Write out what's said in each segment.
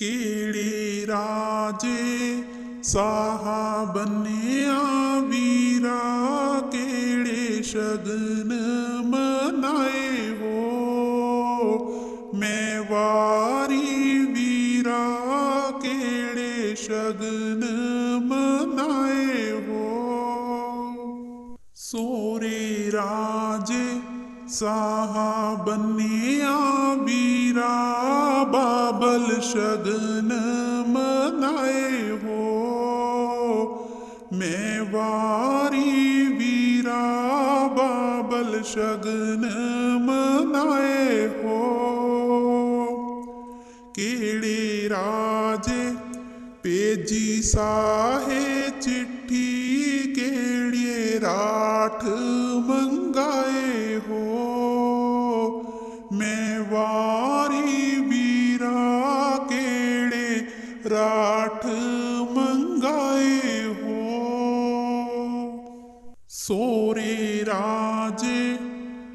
ळे राज सहा बन् वीरा केळे शगन मनाए मनाय मेवारि वीरा केळे शगन मनाए वो। सोरे राजे साहाबन्ने आबीरा बाबल शगन मनाए हो। मैं वारी वीरा बाबल शगन मनाए हो। केड़े राजे पेजी साहे चिट्ठी केड़े राठ मंगाए ठ मंगाए हो सोरे राजे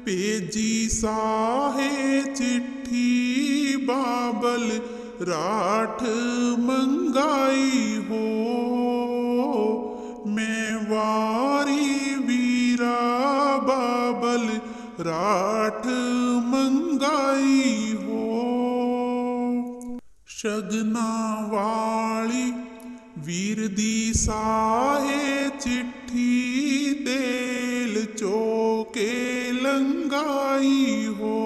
पेजी साहे चिट्ठी बाबल राठ मंगाई हो मैं वारी वीरा बाबल राठ मंगाई हो ਸ਼ਗਨਾ ਵਾਲੀ ਵੀਰ ਦੀ ਸਾਹੇ ਚਿੱਠੀ ਤੇਲ ਚੋਕੇ ਲੰਗਾਈ ਹੋ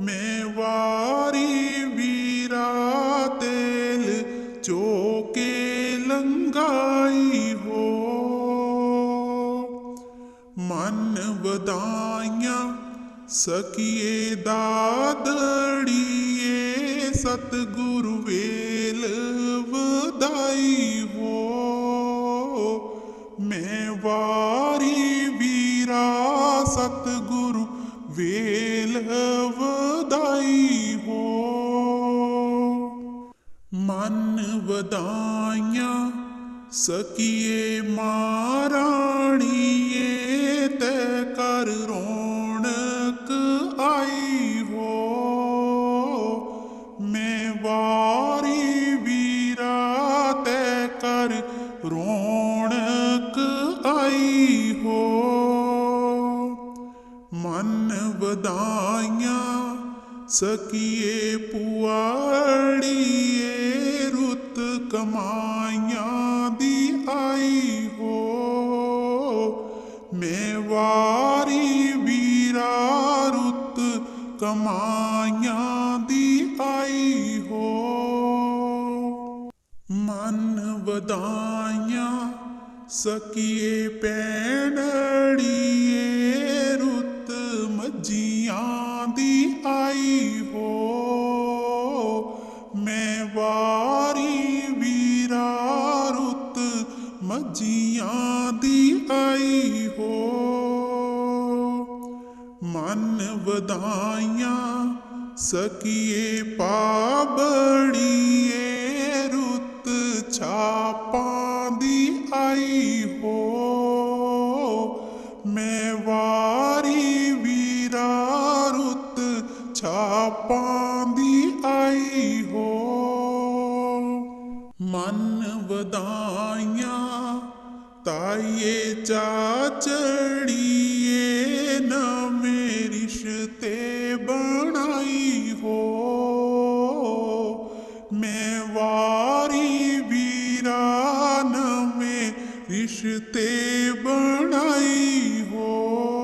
ਮੈਂ ਵਾਰੀ ਵੀਰਾ ਤੇਲ ਚੋਕੇ ਲੰਗਾਈ ਹੋ ਮਨ ਵਧਾਈਆਂ ਸਕੀਏ ਦਾਦੜੀਏ सतगुरु वेल वदाई हो मैं वारी वीरा सतगुरु वेल वदाई हो मन वदाइया सकिए माँ ਆਈ ਹੋ। ਮਨ ਵਧਾਈਆਂ ਸਕੀਏ ਪੁਆੜੀਏ, ਰੁੱਤ ਕਮਾਈਆਂ ਦੀ ਆਈ ਹੋ। ਮੈਂ ਵਾਰੀ ਵੀਰਾ, ਰੁੱਤ ਕਮਾਈਆਂ ਦੀ ਆਈ ਹੋ। ਮਨ ਵਧਾਈਆਂ ਸਕੀਏ ਪੈਣੜੀਏ ਰੁੱਤ ਮੱਜੀਆਂ ਦੀ ਆਈ ਹੋ। ਮੈਂ ਵਾਰੀ ਵੀਰਾ, ਰੁੱਤ ਮੱਜੀਆਂ ਦੀ ਆਈ ਹੋ। ਮਨ ਵਧਾਈਆਂ ਸਕੀਏ ਪਾਬੜੀਏ अन्नवदा ताय जाचिये ने रिषते बणा हो। मे वारि बीरा नमे रिषते बणा हो।